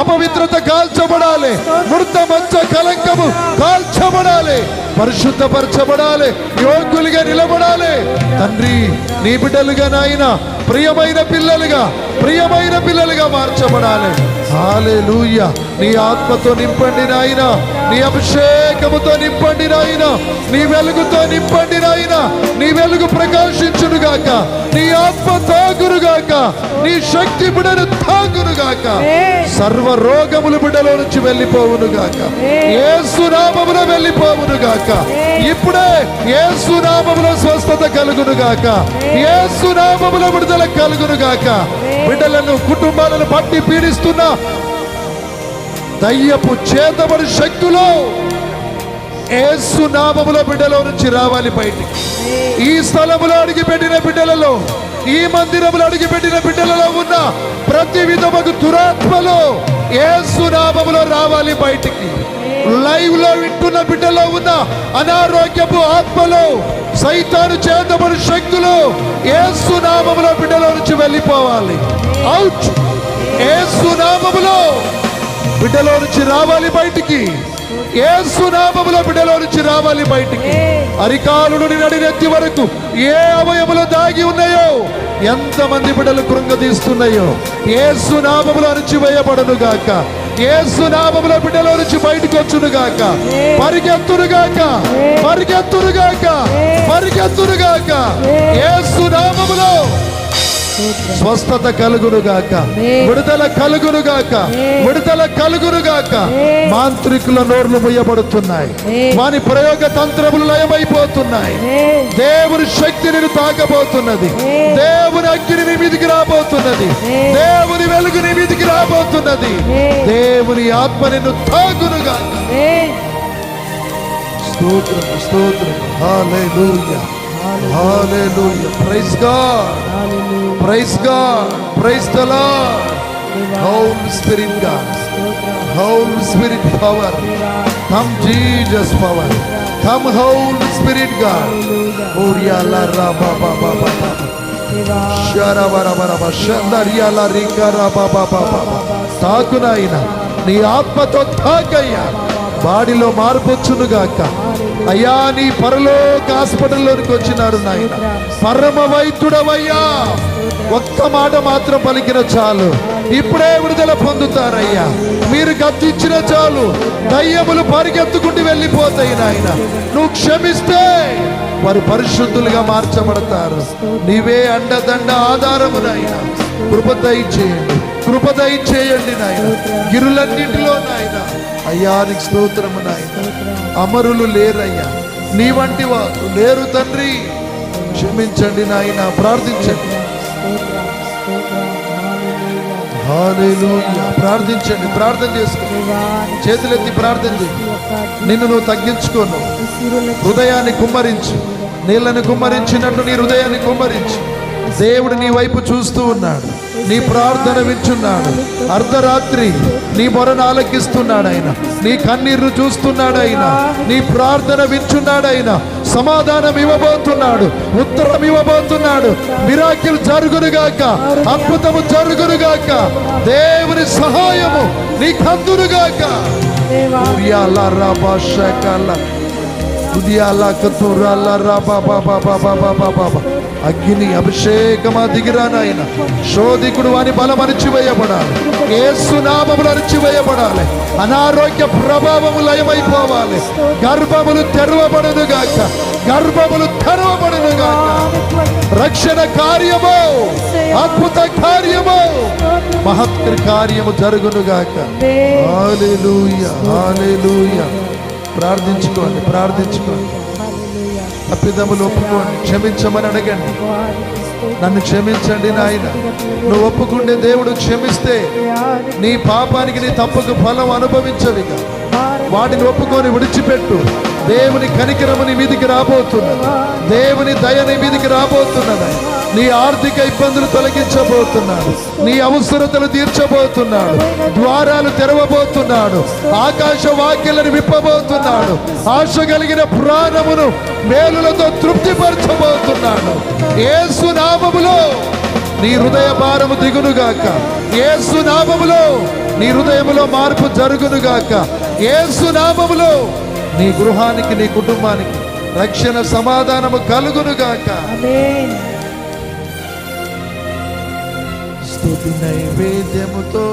అపవిత్రత కాల్చబడాలి. మృత మచ్చ కలంకము కాల్చబడాలి. పరిశుద్ధపరచబడాలి. యోగ్యులుగా నిలబడాలి. తండ్రి నీ బిడ్డలుగా నాయన ప్రియమైన పిల్లలుగా ప్రియమైన పిల్లలుగా మార్చబడాలి. లూయ నీ ఆత్మతో నింపండి నాయన. నీ అభిషేకముతో నింపండి నాయన. నీ వెలుగుతో నింపండి నాయన. నీ వెలుగు ప్రకాశించునుగాక. నీ ఆత్మ తాగునుగాక. నీ శక్తి బిడను తాగునుగాక. సర్వ రోగములు బిడ్డలో నుంచి వెళ్ళిపోవునుగాక ఏసు నామములో వెళ్ళిపోవునుగాక ఇప్పుడే ఏసు నామములో స్వస్థత కలుగునుగాక ఏసు నామములో విడుదల కలుగునుగాక బిడ్డలను కుటుంబాలను పట్టి పీడిస్తున్న దయ్యపు చేతబడి శక్తులు ఏసు నామములో బిడ్డలో నుంచి రావాలి బయటికి. ఈ స్థలములో అడిగిపెట్టిన బిడ్డలలో ఈ మందిరములో అడిగిపెట్టిన బిడ్డలలో ఉన్న ప్రతి విధముకు దురాత్మలో ఏసు నామములో రావాలి బయటికి. లైవ్లో వింటున్న బిడ్డలో ఉన్న అనారోగ్యపు ఆత్మలో సైతాను చేతబడి శక్తులు ఏసు నామములో బిడ్డలో నుంచి వెళ్ళిపోవాలి. అవుట్ ఏసు నామములో బిడ్డలో నుంచి రావాలి బయటికి. ఏసు నామములో బిడ్డలో నుంచి రావాలి బయటికి. అరికాలు నుండి నడినెత్తి వరకు ఏ అవయములు దాగి ఉన్నాయో ఎంతమంది బిడ్డలు కృంగదీస్తున్నాయో నుంచి వేయబడను గాక. ఏసు నామములో బిడ్డలో నుంచి బయటకు వచ్చును గాక. పరిగెత్తును గాక. పరిగెత్తును గాక. పరిగెత్తును గాక. ఏసు నామములో స్వస్థత కలుగునుగాక. విడుదల కలుగునుగాక. విడుదల కలుగునుగాక. మాంత్రికుల నోర్లు ముయ్యబడుతున్నాయి. వాని ప్రయోగ తంత్రములు లయమైపోతున్నాయి. దేవుని శక్తి నిన్ను తాకబోతున్నది. దేవుని అగ్ని నీ మీదికి రాబోతున్నది. దేవుని వెలుగు నీ మీదికి రాబోతున్నది. దేవుని ఆత్మ నిన్ను తాకునుగాక. స్తోత్రం స్తోత్రం. Hallelujah hallelujah praise God praise God praise the Lord holy spirit God holy spirit power come Jesus power come holy spirit God ఓరియా లా రా బా బా బా బా బా షరా బరా బరా బా షందరియా లా రింగా రా బా బా బా బా తాకునాయన నీ ఆత్మతో తాకయ్యా బాడీలో మార్పు వచ్చునుగాక అయ్యా నీ పరలోక హాస్పిటల్లోనికి వచ్చినారు నాయన. పరమ వైద్యుడవయ్యా. ఒక్క మాట మాత్రం పలికిన చాలు. ఇప్పుడే విడుదల పొందుతారయ్యా. మీరు గద్దించిన చాలు. దయ్యములు పరిగెత్తుకుంటూ వెళ్ళిపోతాయి నాయన. నువ్వు క్షమిస్తే వారు పరిశుద్ధులుగా మార్చబడతారు. నీవే అండదండ ఆధారము నాయన. కృప దయచేయండి. కృప దయచేయండి నాయన. గిరులన్నింటిలో నాయన. అయ్యానికి స్తోత్రము నాయన. అమరులు లేరయ్యా. నీ వంటి వారు లేరు తండ్రి. క్షమించండి నాయన ప్రార్థించండి. ప్రార్థించండి ప్రార్థన చేసుకోండి చేతులెత్తి ప్రార్థన చేయండి నిన్ను నువ్వు తగ్గించుకోను. హృదయాన్ని కుమ్మరించు. నీళ్ళని కుమ్మరించినట్టు నీ హృదయాన్ని కుమ్మరించు. దేవుడు నీ వైపు చూస్తూ ఉన్నాడు. నీ ప్రార్థన వింటున్నాడు. అర్ధరాత్రి నీ మొరను ఆలకిస్తున్నాడు ఆయన. నీ కన్నీరు చూస్తున్నాడు ఆయన. నీ ప్రార్థన వింటున్నాడు ఆయన. సమాధానం ఇవ్వబోతున్నాడు. ఉత్తరం ఇవ్వబోతున్నాడు. మిరాకిల్ జరుగునుగాక అద్భుతము జరుగునుగాక దేవుని సహాయము నీ కందునుగాక ఉరియాల రబా షకల ఉదియాల బాబా బాబా బాబా బాబా అగ్ని అభిషేకమా దిగిరా నాయన. శోధికుడు అని బలం అణిచివేయబడాలి. ఏసు నామములు అణిచివేయబడాలి. అనారోగ్య ప్రభావము లయమైపోవాలి. గర్భములు తెరవబడును గాక. గర్భములు తెరవబడును గాక. రక్షణ కార్యము అద్భుత కార్యము మహత్కర కార్యము జరుగును గాక. ప్రార్థించుకోండి ప్రార్థించుకోండి. తప్పిదములు ఒప్పుకోండి క్షమించమని అడగండి. నన్ను క్షమించండి నాయన. నువ్వు ఒప్పుకుంటే దేవుడు క్షమిస్తే నీ పాపానికి నీ తప్పుకు ఫలం అనుభవించవిగా. వాటిని ఒప్పుకొని విడిచిపెట్టు. దేవుని కనికరము నీ మీదికి రాబోతున్నది. దేవుని దయ నీ మీదికి రాబోతున్నది. నీ ఆర్థిక ఇబ్బందులు తొలగించబోతున్నాడు. నీ అవసరతలు తీర్చబోతున్నాడు. ద్వారాలు తెరవబోతున్నాడు. ఆకాశ వాక్యలను విప్పబోతున్నాడు. ఆశ కలిగిన ప్రాణమును మేలులతో తృప్తిపరచబోతున్నాడు. ఏసు నామములో నీ హృదయ భారము దిగునుగాక. ఏసు నామములో నీ హృదయములో మార్పు జరుగునుగాక. ఏసు నామములో నీ గృహానికి నీ కుటుంబానికి రక్షణ సమాధానము కలుగునుగాక. స్థుతి నైవేద్యముతో